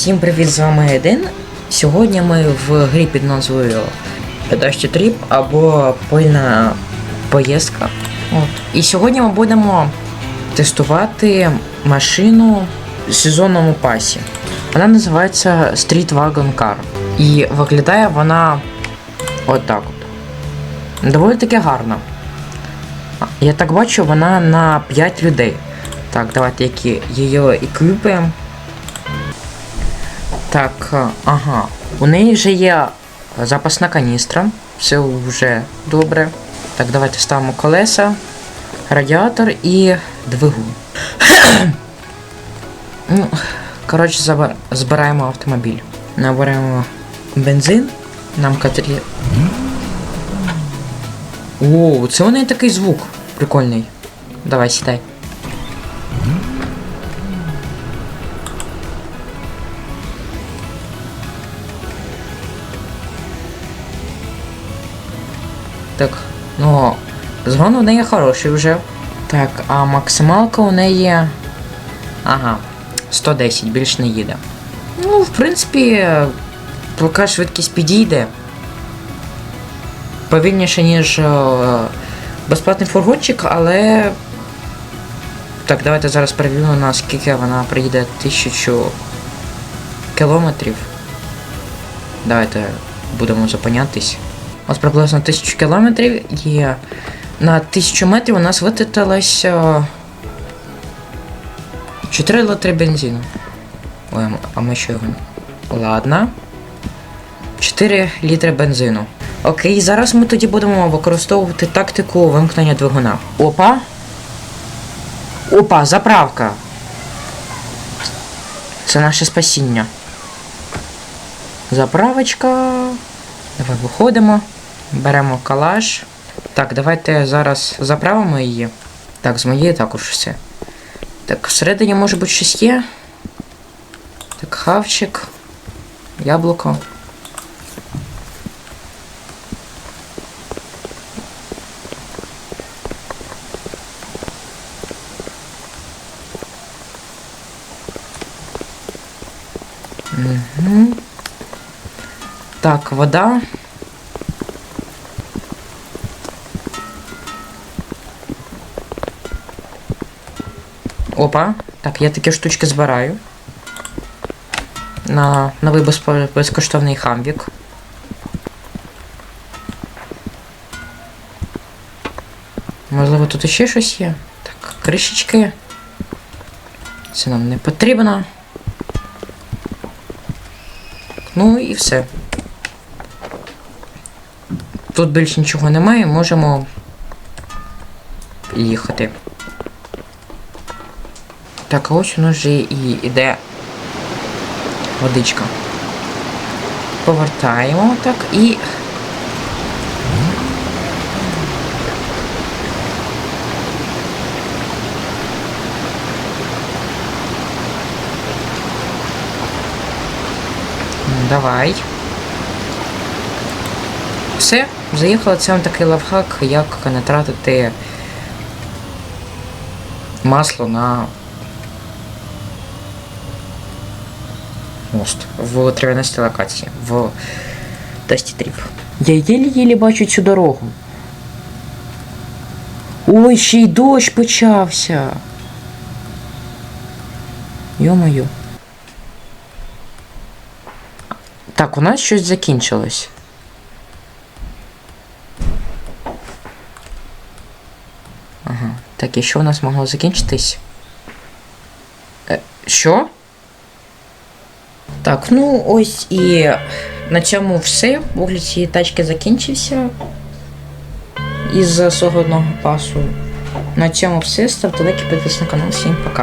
Всім привіт, з вами Един. Сьогодні ми в грі під назвою Dusty Trip або пильна поїздка. От. І сьогодні ми будемо тестувати машину в сезонному пасі. Вона називається Street Wagon Car. І виглядає вона отак от. Доволі таки гарно. Я так бачу, вона на 5 людей. Так, давайте які її еквіпуємо. Так, е, ага. У неї вже є запасна каністра. Все вже добре. Так, давайте ставимо колеса, радіатор і двигун. ну, коротше, збираємо автомобіль. Наберемо бензин. Нам катрі. О, це у неї такий звук прикольний. Давай, сідай. Так, ну, згон у неї хороший вже. Так, а максималка у неї. Ага, 110, більш не їде. Ну, в принципі, поки швидкість підійде. Повільніше, ніж е, безплатний фургончик, але. Так, давайте зараз перевіримо, наскільки вона приїде тисячу кілометрів. Давайте будемо зупинятись. Ось приблизно тисячу кілометрів і на тисячу метрів у нас витратилось е, 4 літри бензину. Ой, а ми що його? Ладно. 4 літри бензину. Окей, зараз ми тоді будемо використовувати тактику вимкнення двигуна. Опа. Опа, заправка. Це наше спасіння. Заправочка. Давай виходимо. Беремо калаш. Так, давайте зараз заправимо її. Так, з моєї також все. Так, всередині може бути щось є. Так, хавчик. Яблуко. Так, вода. Опа. Так, я такі штучки збираю. На новий безкоштовний хамвік. Можливо, тут ще щось є. Так, кришечки. Це нам не потрібно. Ну і все. Тут більше нічого немає, можемо їхати. Так, а ось у нас вже і іде водичка. Повертаємо так і. Давай. Все, заїхала. Це вам такий лавхак, як не тратити масло на мост в 13 локації в Дасті Тріп. Я єлі-єлі бачу цю дорогу. Ой, ще й дощ почався. Йо-моє. Так, у нас щось закінчилось. Ага. Так, і що у нас могло закінчитись? Е, що? Так, ну ось і на цьому все. Огляд цієї тачки закінчився. Із свого пасу. На цьому все. Ставте лайки, підписуйтесь на канал. Всім пока.